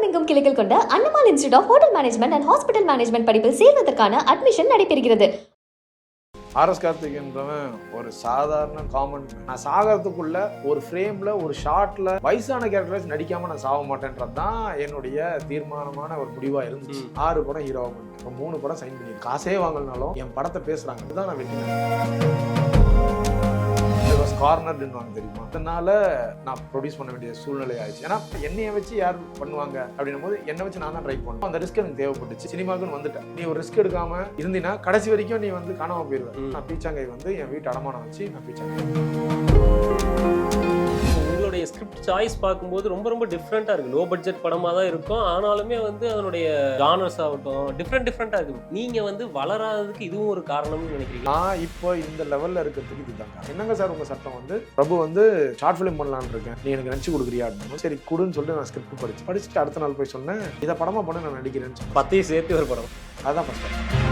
தமிழகம் எங்கும் கிளைகள் கொண்ட Annamal institute of hotel management and hospital management படிப்பில் சேர்வதற்கான அட்மிஷன் நடைபெறுகிறது. ஆர்எஸ் கார்த்திக்ன்றவன் ஒரு சாதாரண காமன் நான் சாகிறதுக்குள்ள ஒரு ஃப்ரேம்ல ஒரு ஷார்ட்ல வயசான கேரக்டர்ஸ் நடிக்காம நான் சாக மாட்டேன்றது தான் என்னுடைய தீர்மானமான ஒரு முடிவா இருந்துச்சு. ஆறு படம் ஹீரோவா பண்ணேன் இப்போ மூணு படம் சைன் பண்ணி காசே வாங்கலனாலும் என் படத்தை பேசுறாங்க. இதுதான் நான் வெற்றி கார்னர்டுன்னு தெரியுமா? அதனால நான் ப்ரொடியூஸ் பண்ண வேண்டிய சூழ்நிலை ஆயிடுச்சு. ஏன்னா என்னைய வச்சு யார் பண்ணுவாங்க அப்படின்னும் போது என்னை வச்சு நான் தான் ட்ரை பண்ணுவேன் அந்த ரிஸ்க் எனக்கு தேவைப்பட்டுச்சு. சினிமாக்குன்னு வந்துட்டேன். நீ ஒரு ரிஸ்க் எடுக்காம இருந்தீங்கன்னா கடைசி வரைக்கும் நீ வந்து காணாம போயிருவேன் ம். நான் பீச்சாங்கை வந்து என் வீட்டு அடமானம் வச்சு நான் பீச்சாங்கை உங்களுடைய ஸ்கிரிப்ட் சாய்ஸ் பார்க்கும்போது ரொம்ப ரொம்ப டிஃப்ரெண்ட்டாக இருக்குது லோ பட்ஜெட் படமாக தான் இருக்கும். ஆனாலுமே வந்து அதனுடைய ஜானர்ஸ் ஆகட்டும் டிஃப்ரெண்ட் டிஃப்ரெண்ட்டாக இருக்குது நீங்கள் வந்து வளராததுக்கு இதுவும் ஒரு காரணம்னு நினைக்கிறீங்க? நான் இப்போ இந்த லெவல்ல இருக்கிறதுக்கு இதுதான் காரணம். என்னங்க சார் உங்க சட்டம் வந்து? பிரபு வந்து ஷார்ட் ஃபிலிம் பண்ணலாம்னு இருக்கேன். நீ எனக்கு நினச்சி கொடுக்குறியா அப்படின்னு. சரி கொடுன்னு சொல்லிட்டு நான் ஸ்கிரிப்ட் படிச்சு படிச்சுட்டு அடுத்த நாள் போய் சொன்னேன். இதை படமா பண்ண நான் நடிக்கிறேன்னு பத்தையும் சேர்த்து ஒரு படம். அதான் ஃபர்ஸ்ட்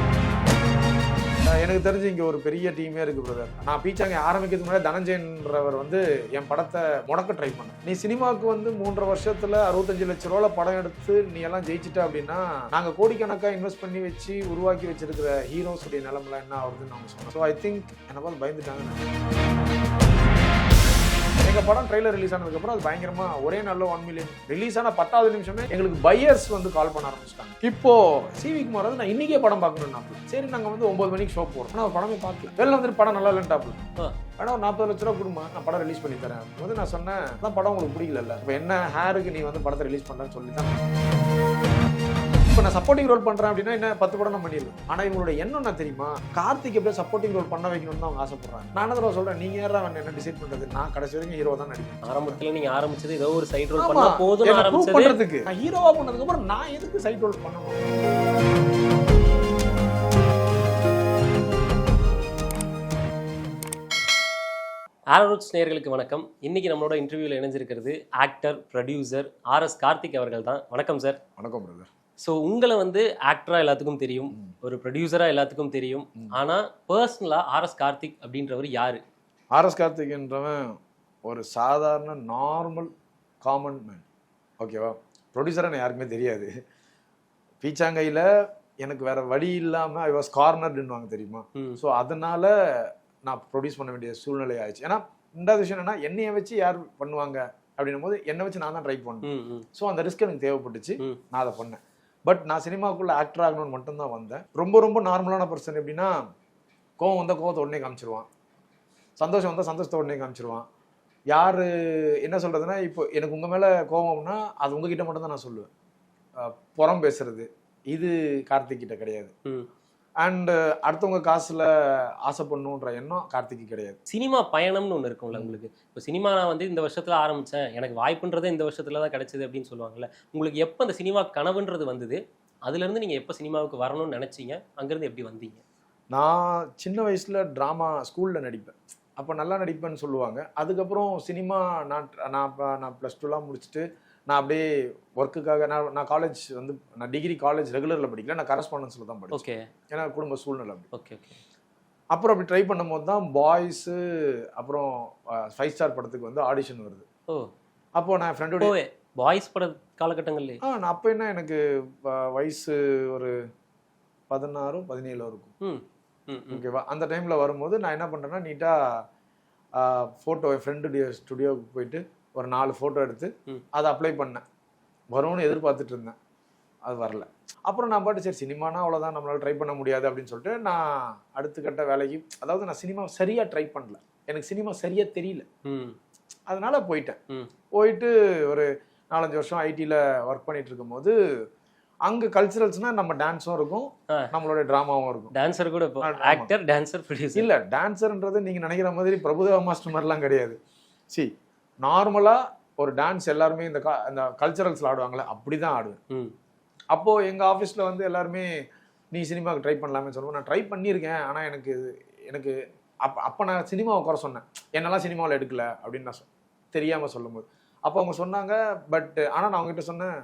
எனக்கு தெரிஞ்சு இங்கே ஒரு பெரிய டீமே இருக்கு பிரதர் நான் பீச்சாங்க ஆரம்பிக்கிறதுக்கு முன்னாடி தனஞ்சயன்றவர் வந்து என் படத்தை முடக்க ட்ரை பண்ணேன். நீ சினிமாவுக்கு வந்து மூன்றரை வருஷத்துல அறுபத்தஞ்சு லட்ச ரூபால படம் எடுத்து நீ எல்லாம் ஜெயிச்சிட்ட அப்படின்னா நாங்கள் கோடிக்கணக்காக இன்வெஸ்ட் பண்ணி வச்சு உருவாக்கி வச்சிருக்கிற ஹீரோஸுடைய நிலமெல்லாம் என்ன ஆகுதுன்னு அவங்க சொன்னோம் ஸோ ஐ திங்க் என்ன பார்த்து பயந்துட்டாங்க. எங்க படம் ட்ரெய்லர் ரிலீஸ் ஆனதுக்கப்புறம் அது பயங்கரமா ஒரே நல்ல ஒன் மில்லியன் ரிலீஸ் ஆன பத்தாவது நிமிஷமே எங்களுக்கு பையர்ஸ் வந்து கால் பண்ண ஆரம்பிச்சிட்டாங்க. இப்போ சிவி குமார் வந்து நான் இன்னைக்கே படம் பார்க்கணும்னாப்ல சரி நாங்க வந்து ஒன்பது மணிக்கு ஷோ போறோம். ஆனா அவர் படமே பார்க்கல. வெளில வந்துட்டு படம் நல்லா இல்லைன்ட்டாப்ல. ஆ. வேணா ஒரு நாற்பது லட்ச ரூபா கொடுமா நான் படம் ரிலீஸ் பண்ணி தரேன். வந்து நான் சொன்னேன் அதான் படம் உங்களுக்கு பிடிக்கல இப்போ என்ன ஹேருக்கு நீ வந்து படத்தை ரிலீஸ் பண்றேன்னு சொல்லி தான் இப்போ நான் சப்போர்ட்டிங் ரோல் பண்றேன் அப்படின்னா என்ன? பத்து படம் நான் பண்ணிடலாம். ஆனா இவங்களோட எண்ணம் என்ன தெரியுமா? கார்த்திக் எப்படியா சப்போர்ட்டிங் ரோல் பண்ண வைக்கணும்னு தான் அவங்க ஆசைப்படுறாங்க. நான் என்ன தடவை சொல்றேன்? நீங்க யாரா அவன் என்ன டிசைட் பண்றது? நான் கடைசி வரைக்கும் ஹீரோ தான் நடிப்பேன். ஆரம்பத்தில் நீங்கள் ஆரம்பிச்சது ஏதோ ஒரு சைடு ரோல். பண்ணால் ஆரம்பிச்சது. பண்றதுக்கு நான் ஹீரோவா பண்ணதுக்கு அப்புறம் நான் எதுக்கு சைட் ரோல் பண்ணணும்? ஆரோட்ஸ் நேயர்களுக்கு வணக்கம். இன்னைக்கு நம்மளோட இன்டர்வியூவில் இணைஞ்சிருக்கிறது actor producer R S Karthik அவர்கள் தான். வணக்கம் சார் வணக்கம் பிரதர் ஸோ உங்களை வந்து ஆக்டரா எல்லாத்துக்கும் தெரியும். ஒரு ப்ரொடியூசரா எல்லாத்துக்கும் தெரியும். ம். ஆனா பர்சனலா ஆர் எஸ் கார்த்திக் அப்படின்றவர் யாரு? ஆர்எஸ் கார்த்திக்ன்றவன் ஒரு சாதாரண நார்மல் காமன் மேன் ஓகேவா ப்ரொடியூசராக யாருக்குமே தெரியாது. பீச்சாங்கையில் எனக்கு வேற வழி இல்லாமல் ஐ வாஸ் கார்னர்டுன்னுவாங்க தெரியுமா. ஸோ அதனால நான் ப்ரொடியூஸ் பண்ண வேண்டிய சூழ்நிலை ஆயிடுச்சு. ஏன்னா ரெண்டாவது விஷயம் என்னன்னா என்னைய வச்சு யார் பண்ணுவாங்க அப்படின்னும் போது என்னை வச்சு நான் தான் ட்ரை பண்ணேன் ஸோ அந்த ரிஸ்க் எனக்கு தேவைப்பட்டுச்சு. நான் அதை பண்ணேன். பட் நான் சினிமாவுக்குள்ளே ஆக்டர் ஆகணும்னு மட்டும்தான் வந்தேன். ரொம்ப ரொம்ப நார்மலான பர்சன் எப்படின்னா கோவம் வந்தால் கோவத்தை உடனே காமிச்சிருவான். சந்தோஷம் வந்தால் சந்தோஷத்தை உடனே காமிச்சிருவான். யார் என்ன சொல்கிறதுனா இப்போ எனக்கு உங்கள் மேலே கோவம்னா அது உங்ககிட்ட மட்டும்தான் நான் சொல்லுவேன். புறம் பேசுறது. இது கார்த்திக் கிட்ட கிடையாது. ம். அண்ட் அடுத்தவங்க காசுல ஆசைப்படணுன்ற எண்ணம் கார்த்திக்கு கிடையாது. சினிமா பயணம்னு ஒன்று இருக்கும்ல உங்களுக்கு. இப்போ சினிமா நான் வந்து இந்த வருஷத்துல ஆரம்பிச்சேன். எனக்கு வாய்ப்புன்றதே இந்த வருஷத்துல தான் கிடைச்சது அப்படின்னு சொல்லுவாங்கல்ல. உங்களுக்கு எப்போ அந்த சினிமா கனவுன்றது வந்தது? அதுல இருந்து நீங்க எப்போ சினிமாவுக்கு வரணும்னு நினைச்சீங்க? அங்கிருந்து எப்படி வந்தீங்க? நான் சின்ன வயசுல ட்ராமா ஸ்கூல்ல நடிப்பேன். அப்போ நல்லா நடிப்பேன்னு சொல்லுவாங்க. அதுக்கப்புறம் சினிமா நான் நான் நான் ப்ளஸ் டூலாம் முடிச்சுட்டு நான் அப்படியே ஒர்க்குக்காக நான் நான் காலேஜ் வந்து நான் டிகிரி காலேஜ் ரெகுலரில் படிக்கல. நான் கரஸ்பாண்டன்ஸில் தான் படிச்சேன். ஓகே ஏன்னா குடும்ப சூழ்நிலை அப்படி. ஓகே ஓகே அப்புறம் அப்படி ட்ரை பண்ணும்போது தான் பாய்ஸு அப்புறம் ஃபைவ் ஸ்டார் படத்துக்கு வந்து ஆடிஷன் வருது. ஓ. அப்போ நான் ஃப்ரெண்டோட பாய்ஸ் பட காலகட்டங்கள்லேயே ஆ நான் அப்போ என்ன எனக்கு வயசு ஒரு பதினாறும் பதினேழோ இருக்கும். ஓகேவா அந்த டைமில் வரும்போது நான் என்ன பண்ணுறேன்னா நீட்டாக ஃபோட்டோ என் ஃப்ரெண்டு ஸ்டுடியோவுக்கு போயிட்டு ஒரு நாலு ஃபோட்டோ எடுத்து. அதை அப்ளை பண்ணேன். வரும்னு எதிர்பார்த்துட்டு இருந்தேன். அது வரல. அப்புறம் நான் பாட்டு சரி சினிமானா அவ்வளோதான் நம்மளால ட்ரை பண்ண முடியாது அப்படின்னு சொல்லிட்டு நான் அடுத்த கட்ட வேலைக்கு அதாவது நான் சினிமா சரியாக ட்ரை பண்ணல. எனக்கு சினிமா சரியாக தெரியல. ம். அதனால போயிட்டேன். போயிட்டு ஒரு நாலஞ்சு வருஷம் ஐடியில் ஒர்க் பண்ணிட்டு இருக்கும்போது அங்கே கல்ச்சுரல்ஸ்னா நம்ம டான்ஸும் இருக்கும். நம்மளோட ட்ராமாவும் இருக்கும். டான்சர் கூட. ஆக்டர் டான்சர் இல்ல டான்ஸர்ன்றது நீங்க நினைக்கிற மாதிரி பிரபுதேவா மாஸ்டர் மாதிரிலாம் கிடையாது. சி நார்மலா ஒரு டான்ஸ் எல்லாருமே இந்த கா- இந்த கல்ச்சரல்ஸ்ல ஆடுவாங்களே அப்படிதான் ஆடுவேன். ம். அப்போ எங்க ஆஃபீஸ்ல வந்து எல்லாருமே நீ சினிமாவுக்கு ட்ரை பண்ணலாமே சொல்லுவோம் நான் ட்ரை பண்ணியிருக்கேன். ஆனா எனக்கு எனக்கு அப்ப அப்ப நான் சினிமாவை குறை சொன்னேன். என்னெல்லாம் சினிமாவில் எடுக்கல? அப்படின்னு நான் சொ- தெரியாம சொல்லும்போது. அப்போ அவங்க சொன்னாங்க பட் ஆனா நான் அவங்ககிட்ட சொன்னேன்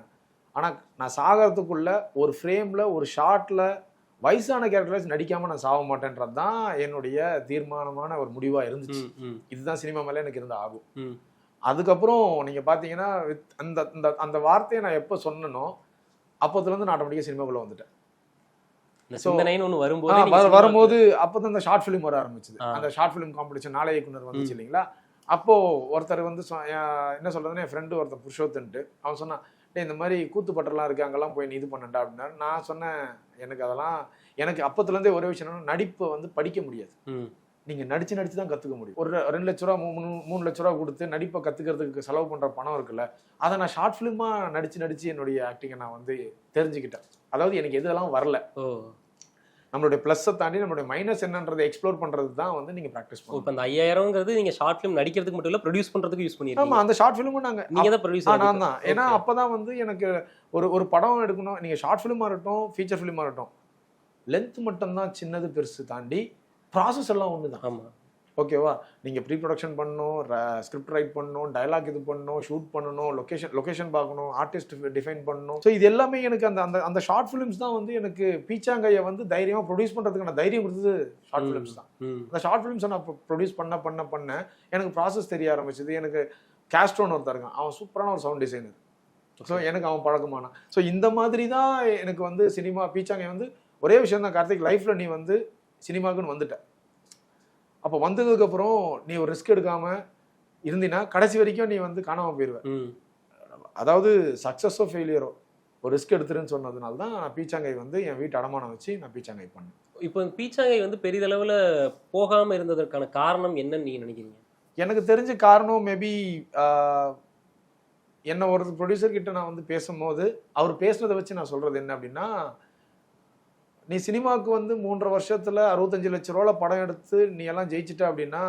ஆனா நான் சாகிறதுக்குள்ள ஒரு ஃப்ரேம்ல ஒரு ஷார்ட்ல வயசான கேரக்டர்ஸ் நடிக்காம நான் சாக மாட்டேன்றது தான் என்னுடைய தீர்மானமான ஒரு முடிவா இருந்துச்சு. இதுதான் சினிமா மேல எனக்கு இருந்த ஆகும் ம். அதுக்கப்புறம் நீங்கள் பார்த்தீங்கன்னா with அந்த அந்த அந்த வார்த்தையை நான் எப்போ சொன்னனோ அப்போதுலேருந்து நான் ஆட்டோமேட்டிக்காக சினிமாக்குள்ளே வந்துட்டேன். வரும்போது வரும்போது அப்போ தான் அந்த ஷார்ட் ஃபிலிம் வர ஆரம்பிச்சது. அந்த ஷார்ட் ஃபிலிம் காம்படிஷன் நாளை இயக்குனர் வந்துச்சு இல்லைங்களா? அப்போ ஒருத்தர் வந்து என்ன சொல்றதுன்னு என் ஃப்ரெண்டு ஒருத்தர் புருஷோத்துன்ட்டு அவன் சொன்னான் டேய் இந்த மாதிரி கூத்துப்பட்டெல்லாம் இருக்கு அங்கெல்லாம் போய் நீ இது பண்ணண்டா அப்படின்னா நான் சொன்னேன் எனக்கு அதெல்லாம் எனக்கு அப்பத்துலேருந்தே ஒரே விஷயம் நடிப்பை வந்து படிக்க முடியாது. ம். நீங்க நடிச்சு நடிச்சு தான் கத்துக்க முடியும். ஒரு ரெண்டு லட்ச ரூபா மூணு மூணு லட்ச ரூபா கொடுத்து நடிப்பை கத்துக்கிறதுக்கு செலவு பண்ற பணம் இருக்குல்ல அதை நான் ஷார்ட் ஃபிலிமா நடிச்சு நடிச்சு என்னுடைய ஆக்டிங்கை நான் வந்து தெரிஞ்சுக்கிட்டேன். அதாவது எனக்கு எதெல்லாம் வரல. நம்மளுடைய ப்ளஸ்ஸை தாண்டி நம்மளுடைய மைனஸ் என்னன்றதை எக்ஸ்ப்ளோர் பண்றது தான் வந்து நீங்க ப்ராக்டிஸ் ஓ, பண்ணணும். இப்ப அந்த ஐயாயிரம்ங்கிறது நீங்க ஷார்ட் ஃபிலிம் நடிக்கிறதுக்கு மட்டும் இல்ல ப்ரொடியூஸ் பண்றதுக்கு யூஸ் ஆமா பண்ணிருக்கீங்க அந்த ஷார்ட் ஃபிலிமும் நாங்க. நீங்க தான் ஆ, ப்ரொடியூசர் நான் தான். ஏன்னா Okay. அப்பதான் வந்து எனக்கு ஒரு ஒரு படம் எடுக்கணும். நீங்க ஷார்ட் ஃபிலிமா இருக்கட்டும் ஃபீச்சர் ஃபிலிமா இருக்கட்டும் லென்த் மட்டும்தான் சின்னது பெருசு தாண்டி ப்ராசஸ் எல்லாம் ஒன்று தான் ஆமா ஓகேவா நீங்க ப்ரீ ப்ரொடக்ஷன் பண்ணணும் ஸ்கிரிப்ட் ரைட் பண்ணணும் டயலாக் இது பண்ணணும் ஷூட் பண்ணணும் லொகேஷன் லொகேஷன் பார்க்கணும் ஆர்டிஸ்ட் டிஃபைன் பண்ணணும். ஸோ இது எல்லாமே எனக்கு அந்த அந்த அந்த ஷார்ட் ஃபிலிம்ஸ் தான் வந்து எனக்கு பீச்சாங்கையை வந்து தைரியமா ப்ரொடியூஸ் பண்றதுக்கான தைரியம் கொடுத்தது ஷார்ட். ஃபிலிம்ஸ் தான். அந்த ஷார்ட் ஃபிலிம்ஸை நான் ப்ரொடியூஸ் பண்ண பண்ண பண்ண எனக்கு ப்ராசஸ் தெரிய ஆரம்பிச்சது. எனக்கு கேஸ்ட்ரோன் ஒருத்தர் இருக்கான். அவன் சூப்பரான ஒரு சவுண்ட் டிசைனர் ஸோ எனக்கு அவன் பழக்கமானான் ஸோ இந்த மாதிரி தான் எனக்கு வந்து சினிமா பீச்சாங்க வந்து ஒரே விஷயம் தான். கார்த்திக் லைஃப்ல நீ வந்து சினிமாக்குன்னு வந்துட்ட அப்போ வந்ததுக்கப்புறம் நீ ஒரு ரிஸ்க் எடுக்காம இருந்தீன்னா கடைசி வரைக்கும் நீ வந்து காணாம போயிடுவ ம். அதாவது சக்ஸஸோ ஃபெயிலியரோ ஒரு ரிஸ்க் எடுத்துருன்னு சொன்னதுனால தான் நான் பீச்சாங்கை வந்து என் வீட்டு அடமானம் வச்சு நான் பீச்சாங்கை பண்ணேன். இப்போ பீச்சாங்கை வந்து பெரிதளவுல போகாம இருந்ததற்கான காரணம் என்னன்னு நீங்க நினைக்கிறீங்க? எனக்கு தெரிஞ்ச காரணம் மேபி என்ன ஒரு ப்ரொடியூசர் கிட்ட நான் வந்து பேசும்போது அவர் பேசுனதை வச்சு நான் சொல்றது என்ன அப்படின்னா நீ சினிமாவுக்கு வந்து மூன்றரை வருஷத்துல அறுபத்தஞ்சு லட்ச ரூபால படம் எடுத்து நீ எல்லாம் ஜெயிச்சிட்ட அப்படின்னா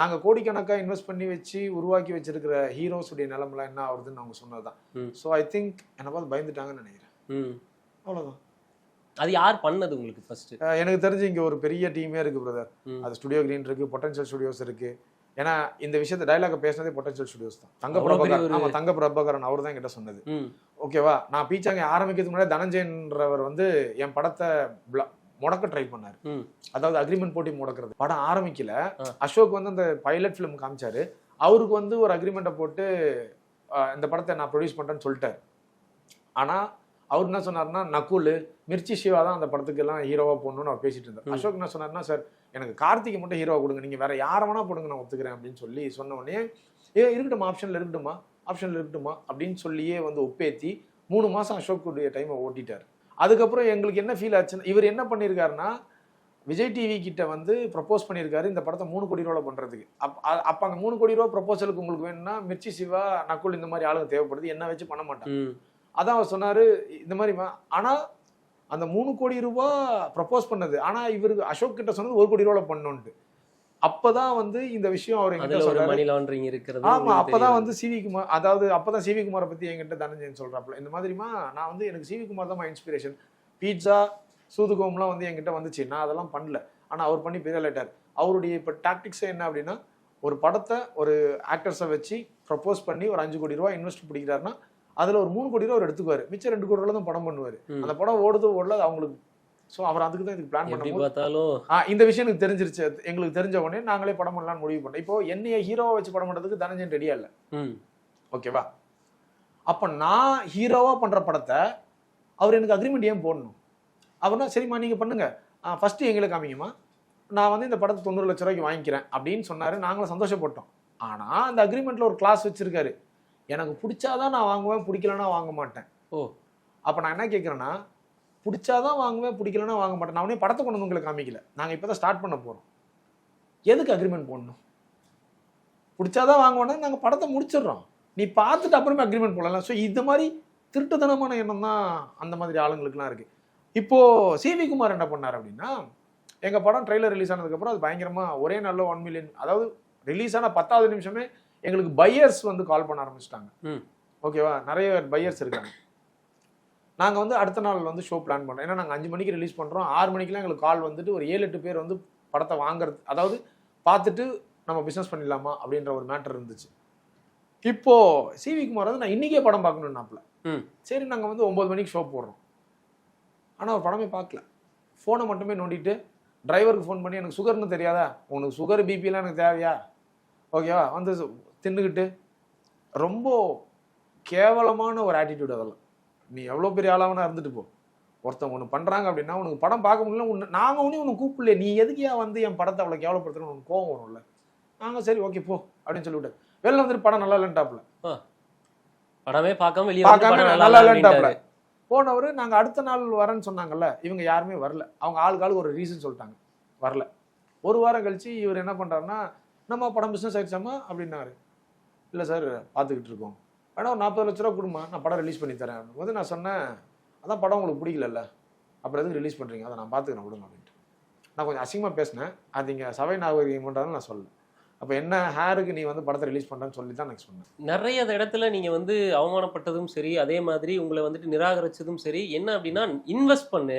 நாங்க கோடிக்கணக்காக இன்வெஸ்ட் பண்ணி வச்சு உருவாக்கி வச்சிருக்கிற ஹீரோஸ் உடைய நிலமெல்லாம் என்ன ஆகுதுன்னு அவங்க சொன்னதுதான். ஸோ ஐ திங்க் என்னை பார்த்து பயந்துட்டாங்கன்னு நினைக்கிறேன். அவ்வளவுதான். அது யார் பண்ணது உங்களுக்கு ஃபர்ஸ்ட் எனக்கு தெரிஞ்சு இங்க ஒரு பெரிய டீமே இருக்கு பிரதர். அது ஸ்டுடியோ கிரீன் இருக்கு பொட்டன்ஷியல் ஸ்டுடியோஸ் இருக்கு. ஏன்னா இந்த விஷயத்த டைலாக பேசினதே பொட்டன்ஷியல் ஸ்டுடியோஸ் தான். தங்க பிரபாகரன் ஆமா தங்க பிரபாகரன் அவர் தான் என்கிட்ட சொன்னது. ஓகேவா? நான் பீச்சாங்க ஆரம்பிக்கிறதுக்கு முன்னாடி தனஞ்சயன்றவர் வந்து என் படத்தை முடக்க ட்ரை பண்ணாரு. அதாவது அக்ரிமெண்ட் போட்டி முடக்கிறது. படம் ஆரம்பிக்கல. அசோக் வந்து அந்த பைலட் ஃபிலிம் காமிச்சாரு. அவருக்கு வந்து ஒரு அக்ரிமெண்ட்டை போட்டு இந்த படத்தை நான் ப்ரொடியூஸ் பண்றேன்னு சொல்லிட்டாரு. ஆனா அவர் என்ன சொன்னாருன்னா நக்குல் மிர்ச்சி சிவா தான் அந்த படத்துக்கு எல்லாம் ஹீரோவா போடணும்னு அவர் பேசிட்டு இருந்தார். அசோக் என்ன சொன்னாருன்னா சார் எனக்கு கார்த்திகை மட்டும் ஹீரோவா கொடுங்க. நீங்க வேற யார வேணா போடுங்க நான் ஒத்துக்கிறேன். அப்படின்னு சொல்லி சொன்ன உடனே ஏ இருக்கட்டுமா ஆப்ஷன்ல இருக்கட்டுமா ஆப்ஷன்ல இருக்கட்டுமா அப்படின்னு சொல்லியே வந்து ஒப்பேத்தி மூணு மாசம் அசோக்குடைய டைமை ஓட்டிட்டார். அதுக்கப்புறம் எங்களுக்கு என்ன ஃபீல் ஆச்சுன்னா இவர் என்ன பண்ணியிருக்காருன்னா விஜய் டிவி கிட்ட வந்து ப்ரப்போஸ் பண்ணியிருக்காரு இந்த படத்தை மூணு கோடி ரூபாய் பண்றதுக்கு. அப் அப்ப அந்த மூணு கோடி ரூபா ப்ரப்போசலுக்கு உங்களுக்கு வேணும்னா மிர்ச்சி சிவா நக்குல் இந்த மாதிரி ஆளுங்க தேவைப்படுது. என்ன வச்சு பண்ண மாட்டாங்க. அதான் அவர் சொன்னாரு இந்த மாதிரி மா- ஆனா அந்த மூணு கோடி ரூபாய் ப்ரப்போஸ் பண்ணது. ஆனா இவருக்கு அசோக் கிட்ட சொன்னது ஒரு கோடி ரூபாய் பண்ணணும்ட்டு அப்பதான் வந்து இந்த விஷயம் அவர் சொல்றாரு. மணி லாண்டரிங் இருக்கிறது ஆமா அப்பதான். வந்து சிவி குமார் அதாவது அப்பதான் சிவி குமாரை பத்தி என்கிட்ட தனஞ்சயன் சொல்றாப்புல. இந்த மாதிரிமா நான் வந்து எனக்கு சிவி குமார் தான் இன்ஸ்பிரேஷன் பீட்சா சூதுகோம்லாம் வந்து என்கிட்ட வந்துச்சு. நான் அதெல்லாம் பண்ணல. ஆனா அவர் பண்ணி பெரிய லேட்டார் அவருடைய இப்ப டாக்டிக்ஸே என்ன அப்படின்னா ஒரு படத்தை ஒரு ஆக்டர்ஸை வச்சு ப்ரப்போஸ் பண்ணி ஒரு அஞ்சு கோடி ரூபாய் இன்வெஸ்ட் பிடிக்கிறாருன்னா அதுல ஒரு மூணு கோடி ரூபா அவர் எடுத்துக்குவாரு. மிச்சம் ரெண்டு கோடி ரூபா தான் படம் பண்ணுவாரு. அந்த படம் ஓடுது ஓடல அவங்களுக்கு ஸோ அவர் அதுக்கு தான் இதுக்கு பிளான் பண்ணும்போது பார்த்தாலும் ஆ, இந்த விஷயம் எனக்கு தெரிஞ்சிருச்சு. எங்களுக்கு தெரிஞ்ச உடனே நாங்களே படம் பண்ணலாம்னு முடிவு பண்ணோம். இப்போ என்னைய ஹீரோவை வச்சு படம் பண்றதுக்கு தனஞ்சன் ரெடியா இல்லை. ஓகேவா அப்ப நான் ஹீரோவா பண்ற படத்தை அவர் எனக்கு அக்ரிமெண்ட் ஏன் போடணும்? அவர்னா சரிம்மா நீங்க பண்ணுங்க. ஃபர்ஸ்ட் எங்களை காமிங்கம்மா. நான் வந்து இந்த படத்தை தொண்ணூறு லட்ச ரூபாய்க்கு வாங்கிக்கிறேன் அப்படின்னு சொன்னாரு. நாங்களும் சந்தோஷப்பட்டோம். ஆனா அந்த அக்ரிமெண்ட்ல ஒரு கிளாஸ் வச்சிருக்காரு. எனக்கு பிடிச்சாதான் நான் வாங்குவேன் பிடிக்கலன்னா வாங்க மாட்டேன். ஓ. அப்ப நான் என்ன கேட்கறேன்னா பிடிச்சாதான் வாங்குவேன் பிடிக்கலன்னா வாங்க மாட்டேன். நான் உடனே படத்தை கொண்டு வந்து உங்களுக்கு காமிக்கல. நாங்க இப்பதான் ஸ்டார்ட் பண்ண போறோம். எதுக்கு அக்ரிமெண்ட் போடணும்? பிடிச்சாதான் வாங்குவோம்னா நாங்க படத்தை முடிச்சிடுறோம். நீ பார்த்துட்டு அப்புறமே அக்ரிமெண்ட் போடலாம். ஸோ இந்த மாதிரி திருட்டுத்தனமான எண்ணம் தான் அந்த மாதிரி ஆளுங்களுக்குலாம் இருக்கு. இப்போ சிவி குமார் என்ன பண்ணார் அப்படின்னா எங்க படம் ட்ரெய்லர் ரிலீஸ் ஆனதுக்கப்புறம் அது பயங்கரமா ஒரே நல்ல ஒன் மில்லியன் அதாவது ரிலீஸ் ஆன பத்தாவது நிமிஷமே எங்களுக்கு பையர்ஸ் வந்து கால் பண்ண ஆரம்பிச்சிட்டாங்க. ம். ஓகேவா நிறைய பையர்ஸ் இருக்காங்க. நாங்கள் வந்து அடுத்த நாள் வந்து ஷோ பிளான் பண்ணுறோம் ஏன்னா நாங்கள் அஞ்சு மணிக்கு ரிலீஸ் பண்ணுறோம் ஆறு மணிக்கெலாம் எங்களுக்கு கால் வந்துட்டு ஒரு ஏழு எட்டு பேர் வந்து படத்தை வாங்குறது அதாவது பார்த்துட்டு நம்ம பிஸ்னஸ் பண்ணிடலாமா அப்படின்ற ஒரு மேட்டர் இருந்துச்சு. இப்போ சிவி குமார் வந்து நான் இன்னைக்கே படம் பார்க்கணுன்னாப்ல ம். சரி நாங்கள் வந்து ஒம்பது மணிக்கு ஷோ போடுறோம். ஆனால் அவர் படமே பார்க்கல. ஃபோனை மட்டுமே நோண்டிட்டு டிரைவருக்கு ஃபோன் பண்ணி எனக்கு சுகர்னு தெரியாதா? உனக்கு சுகர் பிபிலாம் எனக்கு தேவையா? ஓகேவா வந்து தின்னுக்கிட்டு ரொம்ப கேவலமான ஒரு ஆட்டிடியூட் அதெல்லாம். நீ எவ்வளோ பெரிய ஆளாவனா இருந்துட்டு போ. ஒருத்தவங்க ஒன்று பண்ணுறாங்க அப்படின்னா உனக்கு படம் பார்க்க முடியல உன்னை நாங்கள் ஒன்றும் உனக்கு கூப்பிடல. நீ எதுக்கியா வந்து என் படத்தை அவ்வளோ கேவலப்படுத்துறோம் உனக்கு கோவம் வரும்ல. நாங்கள் சரி ஓகே போ அப்படின்னு சொல்லிவிட்டு. வெளில வந்துட்டு படம் நல்லா இல்லைன்ட்டாப்ல படமே பார்க்காம வெளியே பார்க்காம நல்லா இல்லைன்ட்டாரு. போனவர் நாங்கள் அடுத்த நாள் வரேன்னு சொன்னாங்கல்ல இவங்க யாருமே வரல. அவங்க ஆளுக்கு ஆளுக்கு ஒரு ரீசன் சொல்லிட்டாங்க. வரல. ஒரு வாரம் கழிச்சு இவர் என்ன பண்ணுறாருன்னா நம்ம படம் பிஸ்னஸ் ஆயிடுச்சாமா? அப்படின்னாரு. இல்லை சார் பார்த்துக்கிட்டு இருக்கோம். வேணா ஒரு நாற்பது லட்ச ரூபா கொடுமா நான் படம் ரிலீஸ் பண்ணி தரேன். போது நான் சொன்னேன் அதான் படம் உங்களுக்கு பிடிக்கலல்ல. அப்புறம் எதுக்கு ரிலீஸ் பண்ணுறீங்க அதை நான் பார்த்துக்கிறேன் விடுங்க அப்படின்ட்டு. நான் கொஞ்சம் அசிங்கமாக பேசினேன். அது இங்கே சபை நாகரிகம் பண்ணுறாருன்னு நான் சொல்லல. அப்போ என்ன ஹேருக்கு நீ வந்து படத்தை ரிலீஸ் பண்ணுறேன்னு சொல்லி தான் எனக்கு சொன்னேன். நிறைய இடத்துல நீங்க வந்து அவமானப்பட்டதும் சரி அதே மாதிரி உங்களை வந்துட்டு நிராகரிச்சதும் சரி என்ன அப்படின்னா இன்வெஸ்ட் பண்ணு.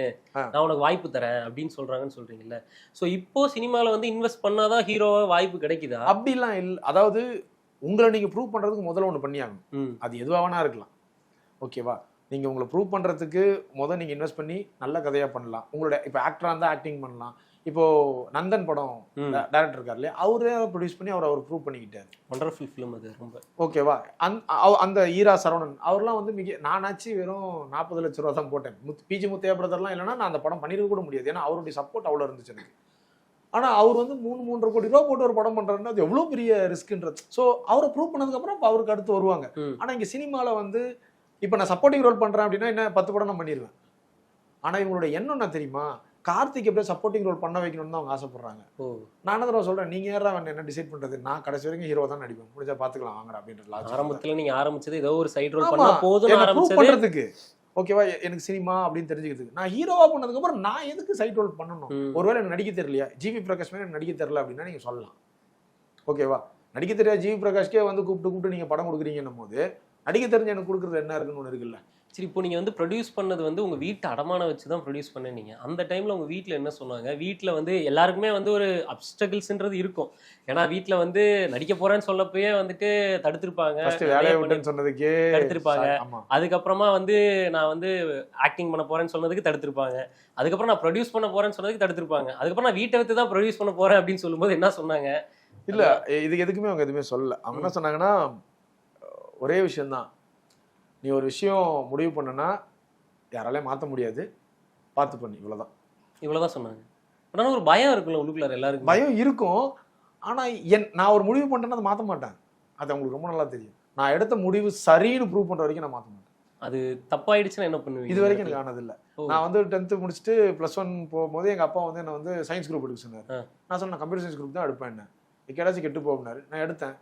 நான் உனக்கு வாய்ப்பு தரேன் அப்படின்னு சொல்றாங்கன்னு சொல்றீங்கல்ல. சோ இப்போ சினிமால வந்து இன்வெஸ்ட் பண்ணாதான் ஹீரோவா வாய்ப்பு கிடைக்குதா? அப்படிலாம் இல்லை. அதாவது உங்களை நீங்கள் ப்ரூவ் பண்ணுறதுக்கு முதல்ல ஒன்று பண்ணியாகணும். அது எதுவாக வேணா இருக்கலாம் ஓகேவா நீங்கள் உங்களை ப்ரூவ் பண்ணுறதுக்கு முதல் நீங்கள் இன்வெஸ்ட் பண்ணி நல்ல கதையாக பண்ணலாம். உங்களோட இப்போ ஆக்டராக இருந்தால் ஆக்டிங் பண்ணலாம். இப்போ நந்தன் படம் டேரக்டர் இருக்கார் இல்லையா? அவரே ப்ரொடியூஸ் பண்ணி அவர் அவர் ப்ரூவ் பண்ணிக்கிட்டார். வண்டர்ஃபுல் ஃபிலிம் அது ரொம்ப. ஓகேவா அந் அந்த ஈரா சரவணன் அவர்லாம் வந்து மிக நானாச்சு வெறும் நாற்பது லட்ச ரூபா தான் போட்டேன். முத் பிஜி முத்தையா பிரதர்லாம் இல்லைன்னா நான் அந்த படம் பண்ணிருக்க கூட முடியாது. ஏன்னா அவருடைய சப்போர்ட் அவ்வளோ இருந்துச்சு எனக்கு. ஆனால் அவர் வந்து மூணு மூன்றரை கோடி ரூபா போட்டு ஒரு படம் பண்ணுறாருன்னா அது எவ்வளோ பெரிய ரிஸ்க்குன்றது ஸோ அவரை ப்ரூவ் பண்ணதுக்கப்புறம் இப்போ அவருக்கு அடுத்து வருவாங்க. ஆனால் இங்கே சினிமாவில் வந்து இப்போ நான் சப்போர்ட்டிங் ரோல் பண்ணுறேன் அப்படின்னா என்ன பத்து படம் நான் பண்ணிடுவேன் ஆனால் இவங்களோட எண்ணம் என்ன தெரியுமா? கார்த்திக் எப்படியோ சப்போர்ட்டிங் ரோல் பண்ண வைக்கணும்னு தான் அவங்க ஆசைப்படுறாங்க. ஓ. நான் என்ன தடவை சொல்கிறேன் நீங்கள் யாரா என்ன டிசைட் பண்ணுறது நான் கடைசி வரைக்கும் ஹீரோ தான் நடிப்பேன். முடிஞ்சா பார்த்துக்கலாம் வாங்கடா அப்படின்ற. ஆரம்பத்துல நீங்க ஆரம்பிச்சது ஏதோ ஒரு சைடு ரோல் பண்ணா போதும்னு ஓகேவா? எனக்கு சினிமா அப்படின்னு தெரிஞ்சுக்கிறதுக்கு. நான் ஹீரோவா பண்ணதுக்கு அப்புறம் நான் எதுக்கு சைட் ரோல் பண்ணணும். ஒருவேளை எனக்கு நடிக்க தெரியலையா? ஜிவி பிரகாஷ் மேலே எனக்கு நடிக்க தெரியல அப்படின்னா நீங்க சொல்லலாம். ஓகேவா? நடிக்க தெரியாத ஜிவி பிரகாஷ்கே வந்து கூப்பிட்டு கூப்பிட்டு நீங்க படம் கொடுக்குறீங்கன்னும் போது நடிக்க தெரிஞ்ச எனக்கு கொடுக்குறது என்ன இருக்குன்னு ஒன்று இருக்குல்ல? சரி இப்போ நீங்க வந்து ப்ரொடியூஸ் பண்ணது வந்து உங்க வீட்டை அடமானம் வச்சு தான் ப்ரொடியூஸ் பண்ணீங்க அந்த டைம்ல உங்க வீட்ல என்ன சொன்னாங்க? வீட்ல வந்து எல்லாருக்குமே வந்து ஒரு அப்டகிள்ஸ்ன்றது இருக்கும். ஏன்னா வீட்ல வந்து நடிக்க போறேன்னு சொல்லப்பயே வந்துட்டு தடுத்திருப்பாங்க. சொன்னதுக்கே தடுத்திருப்பாங்க. அதுக்கப்புறமா வந்து நான் வந்து ஆக்டிங் பண்ண போறேன்னு சொன்னதுக்கு தடுத்திருப்பாங்க. அதுக்கப்புறம் நான் ப்ரொடியூஸ் பண்ண போறேன்னு சொன்னதுக்கு தடுத்திருப்பாங்க. அதுக்கப்புறம் நான் வீட்டை வித்து தான் ப்ரொடியூஸ் பண்ண போறேன் அப்படின்னு சொல்லும்போது என்ன சொன்னாங்க? இல்ல இதுக்கு எதுக்குமே அவங்க எதுவுமே சொல்லல. அவங்க என்ன சொன்னாங்கன்னா ஒரே விஷயம்தான். நீ ஒரு விஷயம் முடிவு பண்ணனா யாராலையும் மாத்த முடியாது. பார்த்து பண்ணி இவ்வளவுதான். இவ்வளவுதான் சொன்னாங்க. ஆனா ஒரு பயம் இருக்குல்ல உள்ளுக்குள்ளார எல்லாருக்கும். பயம் இருக்கும். ஆனா என் நான் ஒரு முடிவு பண்ணிட்டேன்னா அதை மாத்த மாட்டேன். அது அவங்களுக்கு ரொம்ப நல்லா தெரியும். நான் எடுத்த முடிவு சரின்னு ப்ரூவ் பண்ற வரைக்கும் நான் மாத்த மாட்டேன். அது தப்பாயிடுச்சுன்னா என்ன பண்ணுவீங்க? இது வரைக்கும் எனக்கு ஆனது இல்ல ஓ. நான் வந்து டென்த்து முடிச்சுட்டு ப்ளஸ் ஒன் போகும்போது எங்க அப்பா வந்து என்ன வந்து சயின்ஸ் குரூப் எடுக்க சொன்னார். நான் சொன்னேன் கம்ப்யூட்டர் சயின்ஸ் குரூப் தான் எடுப்பேன் என்ன. எக்கேடாச்சும் கெட்டு போகும்னாரு. நான் எடுத்தேன்.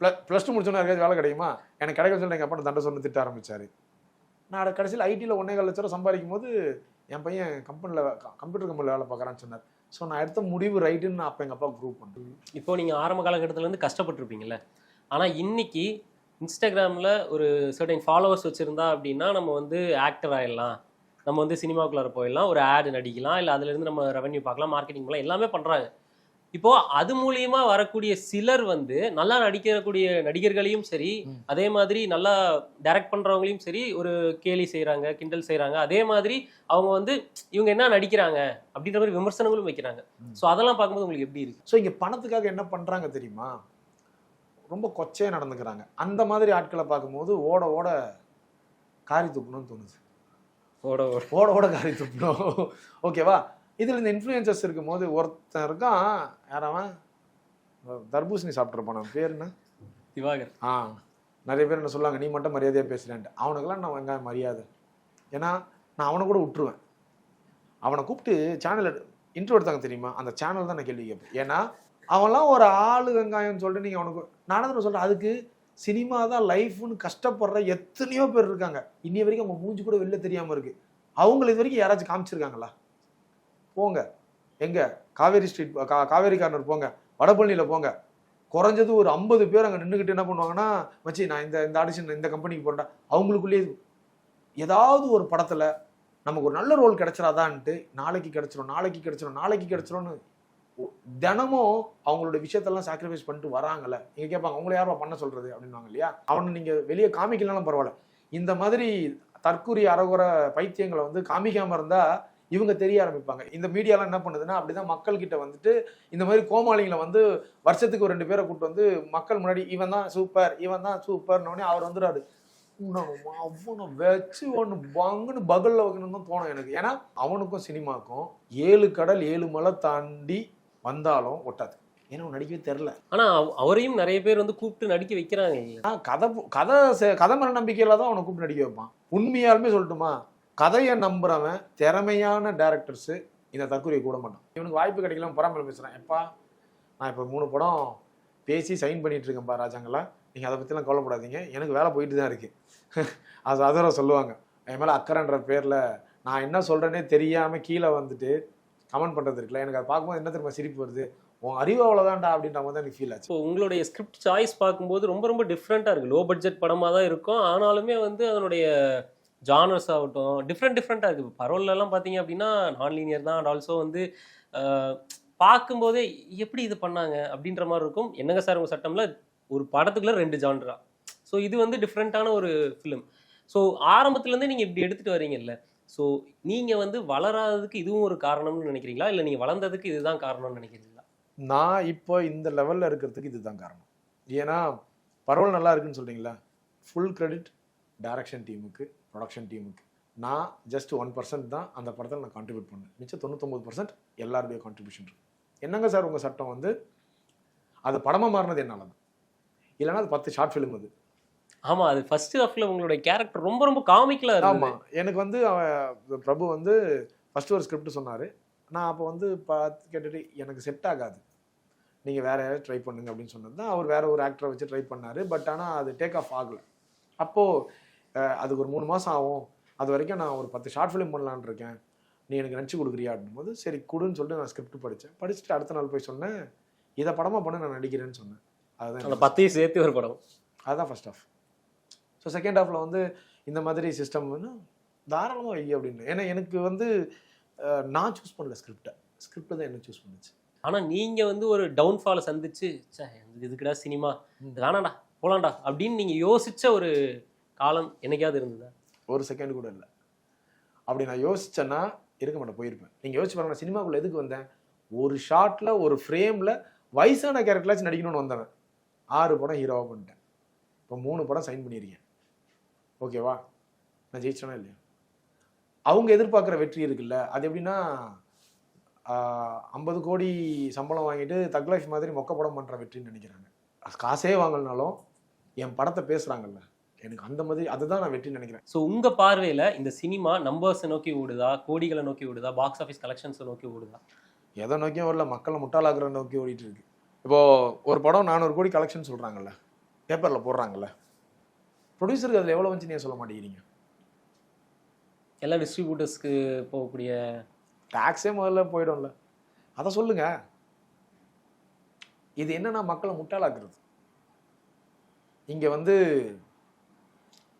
ப்ளஸ் ப்ளஸ் டூ முடிச்சோன்னா யாருக்காவது வேலை கிடைக்குமா? எனக்கு கிடைக்க சொல்லி எங்கள் அப்பா தண்டை சொன்ன திட்ட ஆரம்பித்தார் நான் கடைசியில் ஐடியில் ஒன்றே கால் லட்ச ரூபா சம்பாதிக்கும் போது என் பையன் கம்பெனியில் கம்ப்யூட்டர் கம்பெனியில் வேலை பார்க்குறான்னு சொன்னார். ஸோ நான் எடுத்த முடிவு ரைட்டுன்னு நான் அப்போ எங்கள் அப்பா குரூப் பண்ணுறேன் இப்போ நீங்கள் ஆரம்ப காலகட்டத்துலேருந்து இருந்து ஆனால் ஆனா இன்னைக்கு இன்ஸ்டாகிராமில் ஒரு சர்டைன் ஃபாலோவர்ஸ் வச்சுருந்தா அப்படின்னா நம்ம வந்து ஆக்டர் ஆயிடலாம். நம்ம வந்து சினிமாக்குள்ளார போயிடலாம். ஒரு ஆடு நடிக்கலாம். இல்லை அதுலேருந்து நம்ம ரெவன்யூ பார்க்கலாம். மார்க்கெட்டிங் பண்ணலாம் எல்லாமே பண்ணுறாங்க இப்போ அது மூலியமா வரக்கூடிய சிலர் வந்து நல்லா நடிக்கக்கூடிய நடிகர்களையும் சரி. அதே மாதிரி நல்லா டைரக்ட் பண்றவங்களையும் சரி ஒரு கேலி செய்றாங்க கிண்டல் செய்றாங்க. அதே மாதிரி அவங்க வந்து இவங்க என்ன நடிக்கிறாங்க அப்படின்ற மாதிரி விமர்சனங்களும் வைக்கிறாங்க. ஸோ அதெல்லாம் பார்க்கும்போது உங்களுக்கு எப்படி இருக்கு? ஸோ இங்கே பணத்துக்காக என்ன பண்ணுறாங்க தெரியுமா? ரொம்ப கொச்சையா நடந்துக்கிறாங்க. அந்த மாதிரி ஆட்களை பார்க்கும்போது ஓட ஓட காரி துப்பணும்னு தோணுது. ஓட ஓட. ஓட ஓட காரி துப்பணும். ஓகேவா இதில் இந்த இன்ஃப்ளூயன்சஸ் இருக்கும்போது ஒருத்தன் இருக்கான் யாரவன்? தர்பூசணி சாப்பிட்ருப்பான் பேர் என்ன? திவாகர். ஆ நிறைய பேர் என்ன சொல்லுவாங்க நீ மட்டும் மரியாதையாக பேசுகிறேன்ட்டு அவனுக்கெல்லாம் நான் வெங்காயம் மரியாதை. ஏன்னா நான் அவனை கூட விட்டுருவேன். அவனை கூப்பிட்டு சேனல் இன்ட்ரோ எடுத்தாங்க தெரியுமா? அந்த சேனல் தான் நான் கேள்வி கேட்பேன். ஏன்னா அவன்லாம் ஒரு ஆளு வெங்காயம்னு சொல்லிட்டு நீங்கள் அவனுக்கு தான் சொல்கிறேன் அதுக்கு சினிமா தான் லைஃப்னு கஷ்டப்படுற எத்தனையோ பேர் இருக்காங்க. இன்னி வரைக்கும் அவங்க மூஞ்சி கூட வெளில தெரியாமல் இருக்கு. அவங்கள இது வரைக்கும் யாராச்சும் காமிச்சிருக்காங்களா? போங்க. எங்கே? காவேரி ஸ்ட்ரீட் கா காவேரி கார்னர் போங்க. வடபழனியில் போங்க. குறைஞ்சது ஒரு ஐம்பது பேர் அங்கே நின்றுக்கிட்டு என்ன பண்ணுவாங்கன்னா மச்சி நான் இந்த இந்த ஆடிஷன் இந்த கம்பெனிக்கு போகிறேன் அவங்களுக்குள்ளேயே ஏதாவது ஒரு படத்தில் நமக்கு ஒரு நல்ல ரோல் கிடைச்சிடாதான்ட்டு நாளைக்கு கிடைச்சிரும் நாளைக்கு கிடைச்சிரும் நாளைக்கு கிடைச்சிரும்னு தினமும் அவங்களோட விஷயத்தெல்லாம் சாக்ரிஃபைஸ் பண்ணிட்டு வராங்கல்ல. நீங்கள் கேட்பாங்க அவங்கள யாரோ பண்ண சொல்கிறது அப்படின்னுவாங்க இல்லையா? அவனை நீங்கள் வெளியே காமிக்கலனாலும் பரவாயில்ல. இந்த மாதிரி தற்கூரி அறகுற பைத்தியங்களை வந்து காமிக்காமல் இருந்தால் இவங்க தெரிய ஆரம்பிப்பாங்க. இந்த மீடியாலாம் என்ன பண்ணுதுன்னா அப்படிதான் மக்கள் கிட்ட வந்துட்டு இந்த மாதிரி கோமாளிங்களை வந்து வருஷத்துக்கு ஒரு ரெண்டு பேரை கூட்டு வந்து மக்கள் முன்னாடி இவன் தான் சூப்பர் இவன் தான் சூப்பர்னு அவர் வந்துடாரு அவனை வச்சு ஒன்று பங்குன்னு பகல்ல வைக்கணும்னு தான் தோணும் எனக்கு. ஏன்னா அவனுக்கும் சினிமாக்கும் ஏழு கடல் ஏழு மலை தாண்டி வந்தாலும் ஒட்டாது. ஏன்னா நடிக்கவே தெரில. ஆனா அவ- அவரையும் நிறைய பேர் வந்து கூப்பிட்டு நடிக்க வைக்கிறாங்க கதை கதை கதை மேல நம்பிக்கையில தான் அவனை கூப்பிட்டு நடிக்க வைப்பான். உண்மையாலுமே சொல்லட்டுமா? கதையை நம்புறவன் திறமையான டேரக்டர்ஸு இந்த தற்கொலை கூட மாட்டான். இவனுக்கு வாய்ப்பு கிடைக்கல பராமரி பேசுறேன். எப்பா நான் இப்போ மூணு படம் பேசி சைன் பண்ணிட்டு இருக்கேன்ப்பா ராஜாங்களா. நீங்கள் அதை பற்றிலாம் கவலைப்படாதீங்க. எனக்கு வேலை போயிட்டு தான் இருக்குது அது அதர சொல்லுவாங்க. என் மேலே அக்கறைன்ற பேரில் நான் என்ன சொல்கிறேனே தெரியாமல் கீழே வந்துட்டு கமெண்ட் பண்ணுறது இருக்குல்ல. எனக்கு அதை பார்க்கும்போது என்ன தெரியுமா சிரிப்பு வருது? உன் அறிவு அவ்வளோதான்டா அப்படின்ற மாதிரி தான் எனக்கு ஃபீல் ஆச்சு. ஸோ உங்களுடைய ஸ்கிரிப்ட் சாய்ஸ் பார்க்கும்போது ரொம்ப ரொம்ப டிஃப்ரெண்ட்டாக இருக்குது லோ பட்ஜெட் படமாக தான் இருக்கும். ஆனாலுமே வந்து அதனுடைய ஜானர்ஸ் ஆகட்டும் டிஃப்ரெண்ட் டிஃப்ரெண்ட்டாக இருக்குது பரவலெல்லாம் பார்த்தீங்க அப்படின்னா நான் லீனியர் தான். அண்ட் ஆல்சோ வந்து பார்க்கும்போதே எப்படி இது பண்ணாங்க அப்படின்ற மாதிரி இருக்கும். என்னங்க சார் உங்கள் சட்டமில்? ஒரு படத்துக்குள்ள ரெண்டு ஜான்ரா ஸோ இது வந்து டிஃப்ரெண்ட்டான ஒரு ஃபிலிம் ஸோ ஆரம்பத்துலேருந்தே நீங்கள் இப்படி எடுத்துகிட்டு வரீங்கல்ல. ஸோ நீங்கள் வந்து வளராததுக்கு இதுவும் ஒரு காரணம்னு நினைக்கிறீங்களா? இல்லை நீங்கள் வளர்ந்ததுக்கு இதுதான் காரணம்னு நினைக்கிறீங்களா? நான் இப்போ இந்த லெவலில் இருக்கிறதுக்கு இதுதான் காரணம். ஏன்னா பரவல் நல்லா இருக்குன்னு சொல்கிறீங்களா ஃபுல் கிரெடிட் டைரக்ஷன் டீமுக்கு ப்ரொடக்ஷன் டீமுக்கு நான் ஜஸ்ட் ஒன் பர்சன்ட் தான் அந்த படத்தில் நான் கான்ட்ரிபியூட் பண்ணேன். மிச்சம் தொண்ணூத்தொம்பது பர்சன்ட் எல்லாருடைய கான்ட்ரிபியூஷன் இருக்கு. என்னங்க சார் உங்கள் சட்டம் வந்து? அது படமாக மாறினது என்னால தான். இல்லைன்னா அது பத்து ஷார்ட் ஃபிலிம் அது. ஆமா அது ஃபர்ஸ்ட் ஹாஃப்ல உங்களுடைய கேரக்டர் ரொம்ப ரொம்ப காமிக்கலா ஆமா இருந்தது. எனக்கு வந்து பிரபு வந்து ஃபர்ஸ்ட் ஒரு ஸ்கிரிப்ட் சொன்னாரு. நான் அப்போ வந்து பார்த்து கேட்டுட்டு எனக்கு செட் ஆகாது. நீங்க வேற யாராவது ட்ரை பண்ணுங்க அப்படின்னு சொன்னது தான் அவர் வேற ஒரு ஆக்டரை வச்சு ட்ரை பண்ணாரு. பட் ஆனா அது டேக் ஆஃப் ஆகல. அப்போ அஹ், அதுக்கு ஒரு மூணு மாசம் ஆகும். அது வரைக்கும் நான் ஒரு பத்து ஷார்ட் ஃபிலிம் பண்ணலான்னு இருக்கேன். நீ எனக்கு நடிச்சு கொடுக்குறியா அப்படின்போது சரி கொடுன்னு சொல்லிட்டு நான் ஸ்கிரிப்ட் படித்தேன் படிச்சுட்டு அடுத்த நாள் போய் சொன்னேன் இதை படமா பண்ண நான் நடிக்கிறேன்னு சொன்னேன். அதுதான் அந்த பத்தையும் சேர்த்து ஒரு படம். அதுதான் ஃபர்ஸ்ட் ஆஃப் ஸோ செகண்ட் ஹாஃபில் வந்து இந்த மாதிரி சிஸ்டம் வந்து தாராளமாக வை அப்படின்னு. ஏன்னா எனக்கு வந்து நான் சூஸ் பண்ணல ஸ்கிரிப்டை ஸ்கிரிப்ட் தான் என்ன சூஸ் பண்ணுச்சு. ஆனா நீங்க வந்து ஒரு டவுன்ஃபாலை சந்திச்சு இதுக்குடா சினிமா. ம். வேணாடா போலாம்டா அப்படின்னு நீங்க யோசிச்ச ஒரு காலம் என்னைக்காவது இருந்ததா? ஒரு செகண்ட் கூட இல்லை. அப்படி நான் யோசிச்சேன்னா இருக்க மாட்டேன் போயிருப்பேன். நீங்கள் யோசிச்சு பாருங்க நான் சினிமாக்குள்ள எதுக்கு வந்தேன்? ஒரு ஷார்ட்டில் ஒரு ஃப்ரேமில் வயசான கேரக்டர்லாச்சும் நடிக்கணும்னு வந்தவன். ஆறு படம் ஹீரோவாக பண்ணிட்டேன். இப்போ மூணு படம் சைன் பண்ணியிருக்கேன். ஓகேவா நான் ஜெயிச்சேனா இல்லையா? அவங்க எதிர்பார்க்குற வெற்றி இருக்குல்ல அது எப்படின்னா ஐம்பது கோடி சம்பளம் வாங்கிட்டு தக் லைஃப் மாதிரி மொக்க படம் பண்ணுற வெற்றின்னு நினைக்கிறாங்க. காசே வாங்கலனாலும் என் படத்தை பேசுகிறாங்கல்ல எனக்கு அந்த மாதிரி அதுதான் நான் வெற்றின்னு நினைக்கிறேன். ஸோ உங்க பார்வையில இந்த சினிமா நம்பர்ஸை நோக்கி ஓடுதா? கோடிகளை நோக்கி ஓடுதா? பாக்ஸ் ஆஃபீஸ் கலெக்ஷன்ஸை நோக்கி ஓடுதா? எதை நோக்கியும் வரல மக்களை முட்டாளாக்குற நோக்கி ஓடிட்டு இருக்கு. இப்போ ஒரு படம் நானூறு கோடி கலெக்ஷன் சொல்றாங்கல்ல பேப்பர்ல போடுறாங்கல்ல ப்ரொடியூசருக்கு அதில் எவ்வளோ வந்துச்சு நீங்க சொல்ல மாட்டேங்கிறீங்க? எல்லா டிஸ்ட்ரிபியூட்டர்ஸ்க்கு போகக்கூடிய டாக்ஸே முதல்ல போயிடும்ல. அதை சொல்லுங்க. இது என்னன்னா மக்களை முட்டாளாக்குறது. இங்க வந்து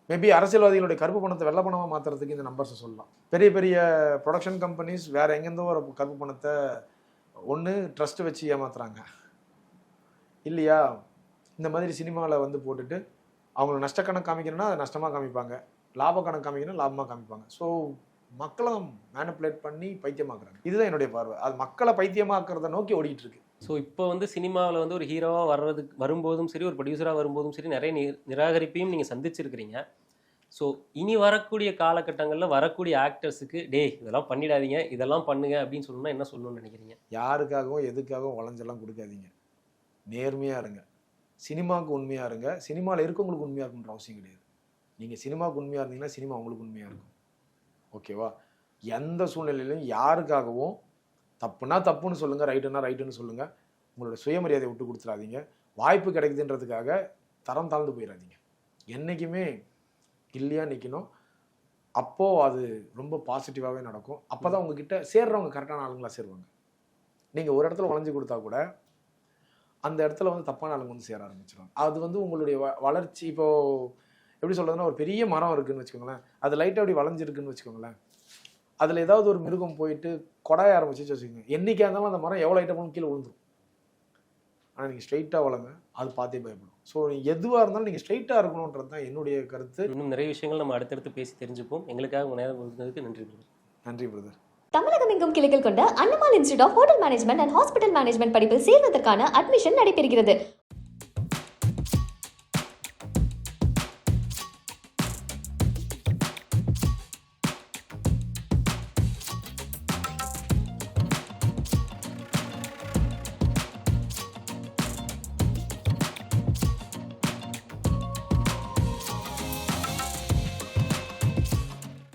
மேபி அரசியல்வாதிகளுடைய கருப்பு பணத்தை வெள்ள பணமாக மாத்துறதுக்கு இந்த நம்பர்ஸை சொல்லலாம். பெரிய பெரிய ப்ரொடக்ஷன் கம்பெனிஸ் வேற எங்கேருந்தோ ஒரு கருப்பு பணத்தை ஒன்று ட்ரஸ்ட் வச்சு ஏமாத்துறாங்க. இல்லையா? இந்த மாதிரி சினிமாவில் வந்து போட்டுட்டு அவங்களை நஷ்டக்கணக்கு காமிக்கணும்னா அதை நஷ்டமாக காமிப்பாங்க. லாப கணக்கு காமிக்கணும் லாபமாக காமிப்பாங்க. ஸோ மக்களை மேனிப்புலேட் பண்ணி பைத்தியமாக்குறாங்க. இதுதான் என்னுடைய பார்வை. அது மக்களை பைத்தியமாக்குறத நோக்கி ஓடிக்கிட்டு இருக்கு. ஸோ இப்போ வந்து சினிமாவில் வந்து ஒரு ஹீரோவாக வர்றதுக்கு வரும்போதும் சரி ஒரு ப்ரொடியூசராக வரும்போதும் சரி நிறைய நி- நிராகரிப்பையும் நீங்கள் சந்திச்சிருக்கிறீங்க. ஸோ இனி வரக்கூடிய காலகட்டங்களில் வரக்கூடிய ஆக்டர்ஸுக்கு டே இதெல்லாம் பண்ணிடாதீங்க இதெல்லாம் பண்ணுங்க அப்படின்னு சொல்லணும்னா என்ன சொல்லணும்னு நினைக்கிறீங்க? யாருக்காகவும் எதுக்காகவும் வளைஞ்செல்லாம் கொடுக்காதீங்க. நேர்மையாக இருங்க. சினிமாவுக்கு உண்மையாக இருங்க. சினிமாவில் இருக்கவங்களுக்கு உண்மையாக இருக்குன்ற அவசியம் கிடையாது. நீங்கள் சினிமாவுக்கு உண்மையாக இருந்தீங்கன்னா சினிமா உங்களுக்கு உண்மையாக இருக்கும். ஓகேவா? எந்த சூழ்நிலையிலும் யாருக்காகவும் தப்புனா தப்புன்னு சொல்லுங்கள் ரைட்டுனா ரைட்டுன்னு சொல்லுங்கள் உங்களோட சுயமரியாதையை விட்டு கொடுத்துடாதீங்க. வாய்ப்பு கிடைக்குதுன்றதுக்காக தரம் தாழ்ந்து போயிடாதீங்க. என்றைக்குமே இல்லையா நிற்கணும் அப்போது அது ரொம்ப பாசிட்டிவாகவே நடக்கும். அப்போ தான் உங்ககிட்ட சேர்றவங்க கரெக்டான ஆளுங்களாக சேருவாங்க. நீங்கள் ஒரு இடத்துல வளைஞ்சு கொடுத்தா கூட அந்த இடத்துல வந்து தப்பான ஆளுங்க வந்து சேர ஆரம்பிச்சிடும் அது வந்து உங்களுடைய வ- வளர்ச்சி இப்போது எப்படி சொல்கிறதுன்னா ஒரு பெரிய மரம் இருக்குன்னு வச்சுக்கோங்களேன். அது லைட்டாக அப்படி வளைஞ்சிருக்குன்னு வச்சுக்கோங்களேன். அதில் ஏதாவது ஒரு மிருகம் போயிட்டு கொடாய ஆரம்பிச்சு வச்சுக்கோங்க. என்னைக்கா இருந்தாலும் அந்த மரம் எவ்வளோ ஐட்டம் கீழே விழுந்துரும். ஆனால் நீங்கள் ஸ்ட்ரைட்டாக வளங்க அது பார்த்தே பயப்படும். ஸோ எதுவாக இருந்தாலும் நீங்கள் ஸ்ட்ரைட்டாக இருக்கணுன்றது தான் என்னுடைய கருத்து. இன்னும் நிறைய விஷயங்கள் நம்ம அடுத்தடுத்து பேசி தெரிஞ்சுப்போம். எங்களுக்காக உங்க நேரம் கொடுத்ததுக்கு நன்றி brother. நன்றி பிரதர் தமிழகம் எங்கும் கிளைகள் கொண்ட Annamal institute of hotel management and hospital management படிப்பில் சேர்வதற்கான அட்மிஷன் நடைபெறுகிறது.